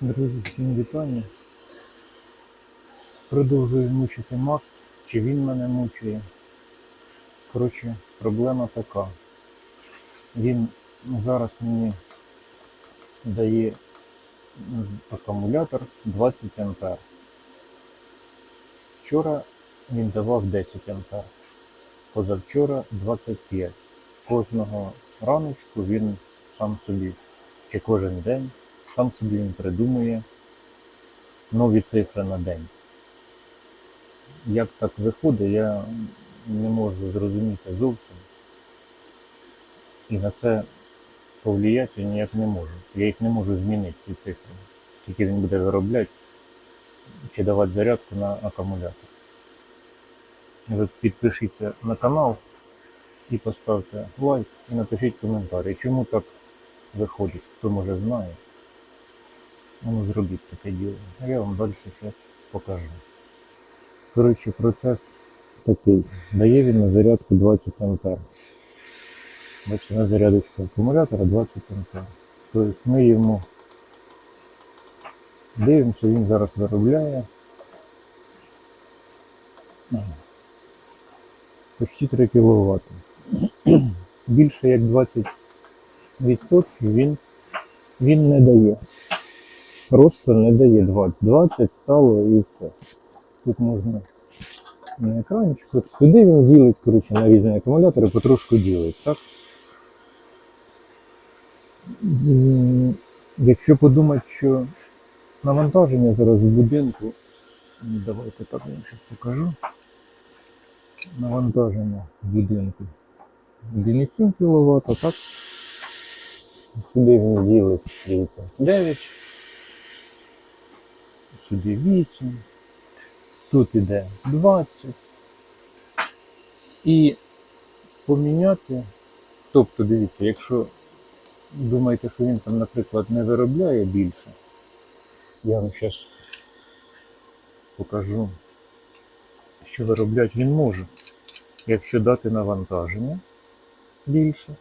Друзі, всім вітання. Продовжую мучити маст, чи він мене мучує. Коротше, проблема така. Він зараз мені дає акумулятор 20 А. Вчора він давав 10 А. Позавчора 25. Кожного раночку він сам собі, чи кожен день сам собі він придумує нові цифри на день. Як так виходить, я не можу зрозуміти зовсім. І на це повлияти ніяк не можу. Я їх не можу змінити, ці цифри. Скільки він буде виробляти, чи давати зарядку на акумулятор. Ви підпишіться на канал і поставте лайк і напишіть коментарі, чому так виходить, хто може знає. Ну, зробіть таке діло. А я вам далі зараз покажу. Коротше, процес такий. Дає він на зарядку 20 А. Бачите, на зарядочку акумулятора 20 А. Тобто ми йому дивимося, він зараз виробляє. Почти 3 кВт. Більше як 20% він, він не дає. Просто не дає 20. 20 стало і все. Тут можна на екранчик. От сюди він ділить, коротше, на різні акумулятори, потрошку ділить, так? Якщо подумати, що навантаження зараз в будинку, давайте так я щось покажу. Навантаження в будинку 1,7 кВт, так? Сюди він ділить, дивіться, 9 сюди 8, тут іде 20. І поміняти, тобто дивіться, якщо думаєте, що він там, наприклад, не виробляє більше, я вам зараз покажу, що виробляти він може, якщо дати навантаження більше,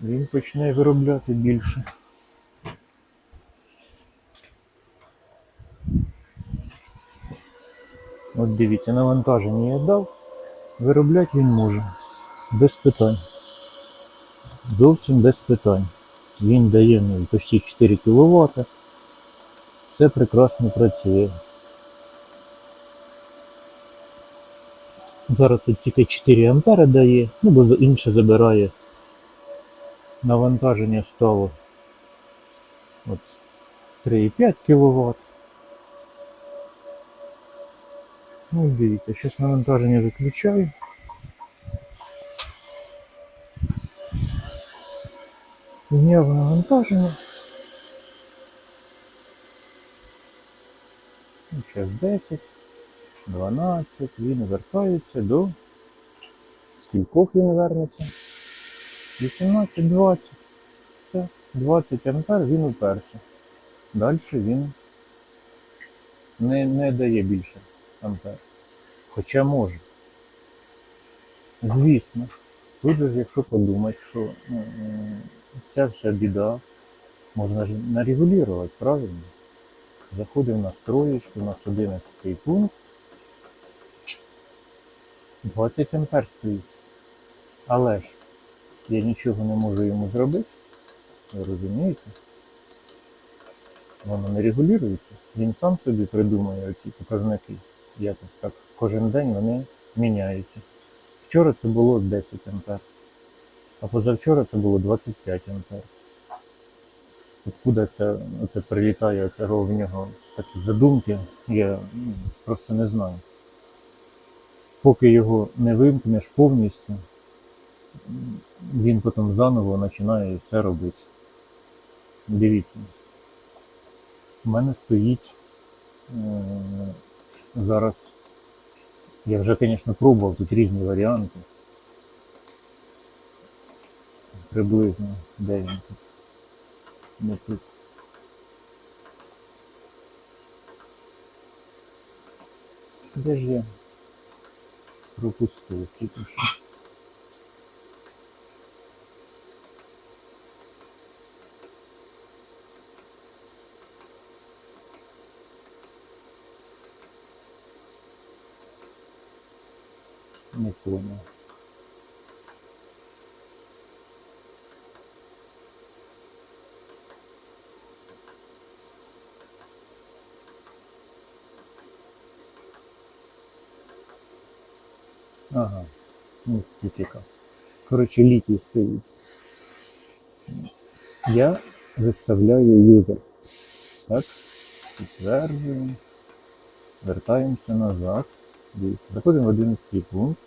він почне виробляти більше. От дивіться, навантаження я дав, виробляти він може. Без питань. Зовсім без питань. Він дає ну, почти 4 кВт. Все прекрасно працює. Зараз от тільки 4 ампери дає, ну бо інше забирає. Навантаження стало от 3,5 кВт. Ну, дивіться, зараз навантаження виключаю. Зняв навантаження. Зараз 10, 12, він вертається до скількох він вернеться. 18, 20. Все, 20 ампер він уперся. Далі він не, не дає більше ампер. Хоча може. Звісно, тут же, якщо подумати, що ну, ця вся біда можна ж нарегулювати, правильно? Заходив на строєчку, у нас 11 пункт. 20 ампер стоїть. Але ж я нічого не можу йому зробити. Ви розумієте? Воно не регулюється. Він сам собі придумує оці показники. Якось так. Кожен день вони міняються. Вчора це було 10 ампер, а позавчора це було 25 ампер. Откуда це, це прилітає в нього такі задумки, я ну, просто не знаю. Поки його не вимкнеш повністю, він потім заново починає все робити. Дивіться. У мене стоїть е, зараз. Я вже, звісно, пробував тут різні варіанти. Приблизно, де він тут. Не тут. Де ж я пропустив тільки що. Не понял. Ага, ну, типіка. Коротше, літій стоїть. Я виставляю юзер. Так, підтверджуємо. Вертаємося назад. Дивіться, заходимо в 11 пункт.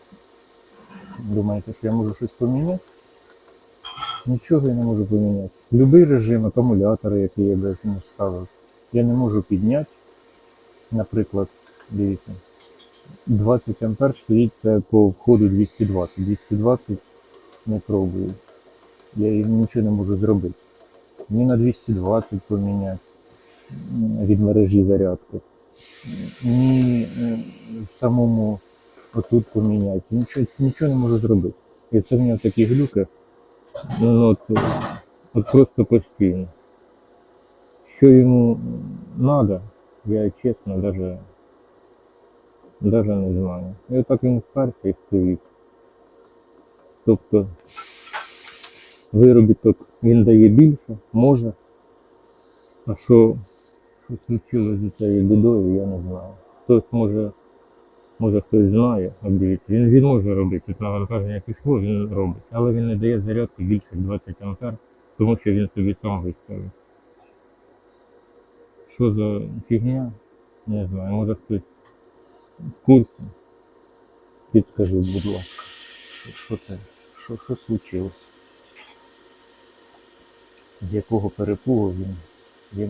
Думаєте, що я можу щось поміняти? Нічого я не можу поміняти. Любий режим акумулятора, який я не ставив, я не можу підняти. Наприклад, дивіться, 20 ампер стоїть це по входу 220. 220 не пробую. Я нічого не можу зробити. Ні на 220 поміняти від мережі зарядки ні е, самому отут поміняти. Нічого, нічого не можу зробити. І це в нього такі глюки. Ну, от, от просто постійно. Що йому треба, я чесно даже, даже не знаю. І отак він вперся і стоїть. Тобто виробіток він дає більше, може. А що случилось з цією бідою, я не знаю. Хтось може, може хтось знає, от дивіться, він, він може робити, тут навантаження пішло, він робить, але він не дає зарядки більше 20 ампер, тому що він собі сам виставив. Що за фігня? Не знаю, може хтось в курсі. Підскажіть, будь ласка, що, що це? Що, що случилось? З якого перепугу він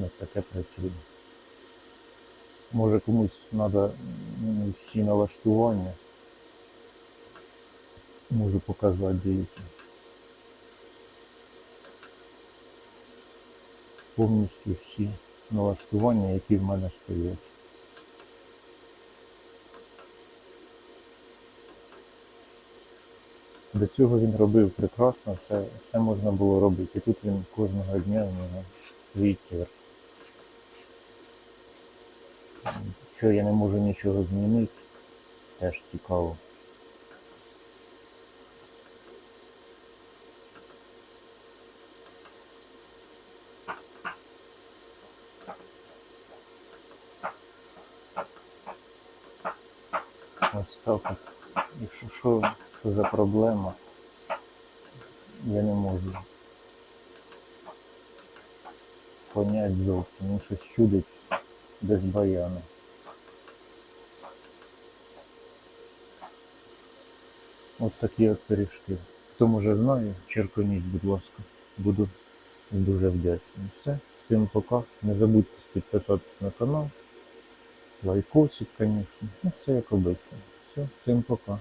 от таке працює. Може комусь треба всі налаштування. Можу показати, дивіться. Повністю всі налаштування, які в мене стоять. До цього він робив прекрасно, все, все можна було робити. І тут він кожного дня нього свій цвер. Що я не можу нічого змінити, теж цікаво. Ось так. І що, що, що за проблема? Я не можу понять зовсім. Він щось чудить без баяну. От такі от пиріжки. Хто може знає, черканіть, будь ласка. Буду дуже вдячний. Все. Всім пока. Не забудьте підписатися на канал. Лайкосик, звісно. Ну, все як обично. Все, всім пока.